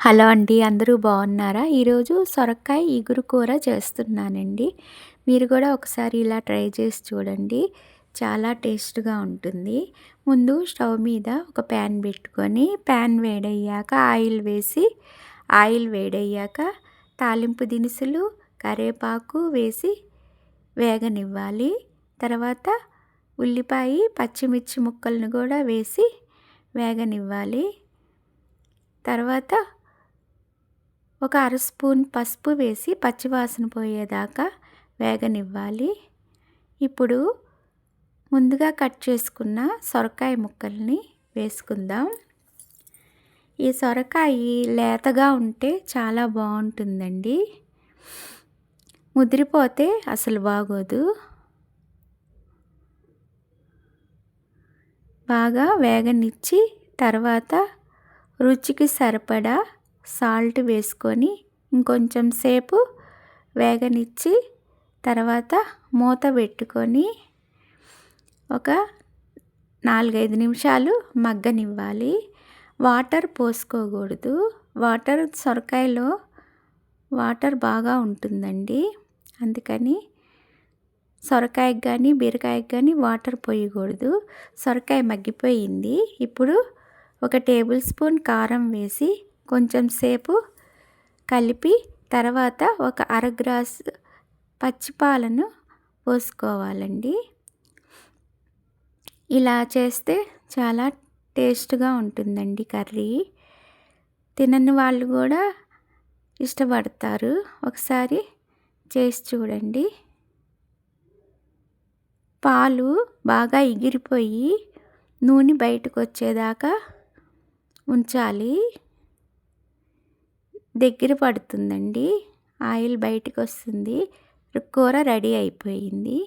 Hello అండి అందరూ బాగున్నారా? ఈరోజు సొరకాయ ఇగురు కూర చేస్తున్నానండి. మీరు కూడా ఒకసారి ఇలా ట్రై చేసి చూడండి. చాలా టేస్ట్గా ఉంటుంది. ముందు స్టవ్ మీద ఒక ప్యాన్ పెట్టుకొని ప్యాన్ వేడయ్యాక ఆయిల్ వేసి ఆయిల్ వేడయ్యాక తాలింపు దినుసులు కరివేపాకు వేసి వేగనివ్వాలి. తర్వాత ఉల్లిపాయ పచ్చిమిర్చి ముక్కలను కూడా వేసి వేగనివ్వాలి. తర్వాత ఒక అర స్పూన్ పసుపు వేసి పచ్చివాసన పోయేదాకా వేగనివ్వాలి. ఇప్పుడు ముందుగా కట్ చేసుకున్న సొరకాయ ముక్కల్ని వేసుకుందాం. ఈ సొరకాయ లేతగా ఉంటే చాలా బాగుంటుందండి. ముదిరిపోతే అసలు బాగోదు. బాగా వేగనిచ్చి తర్వాత రుచికి సరిపడా సాల్ట్ వేసుకొని ఇంకొంచెం సేపు వేగనిచ్చి తర్వాత మూత పెట్టుకొని ఒక నాలుగైదు నిమిషాలు మగ్గనివ్వాలి. వాటర్ పోసుకోకూడదు. వాటర్ సొరకాయలో వాటర్ బాగా ఉంటుందండి. అందుకని సొరకాయకి కానీ బీరకాయకి కానీ వాటర్ పోయకూడదు. సొరకాయ మగ్గిపోయింది. ఇప్పుడు ఒక టేబుల్ స్పూన్ కారం వేసి కొంచెం సేపు కలిపి తర్వాత ఒక అర గ్లాసు పచ్చిపాలను పోసుకోవాలండి. ఇలా చేస్తే చాలా టేస్ట్గా ఉంటుందండి కర్రీ. తినని వాళ్ళు కూడా ఇష్టపడతారు. ఒకసారి చేసి చూడండి. పాలు బాగా ఎగిరిపోయి నూనె బయటకు వచ్చేదాకా ఉంచాలి. దగ్గర పడుతుందండి. ఆయిల్ బయటకు వస్తుంది కూర రెడీ అయిపోయింది.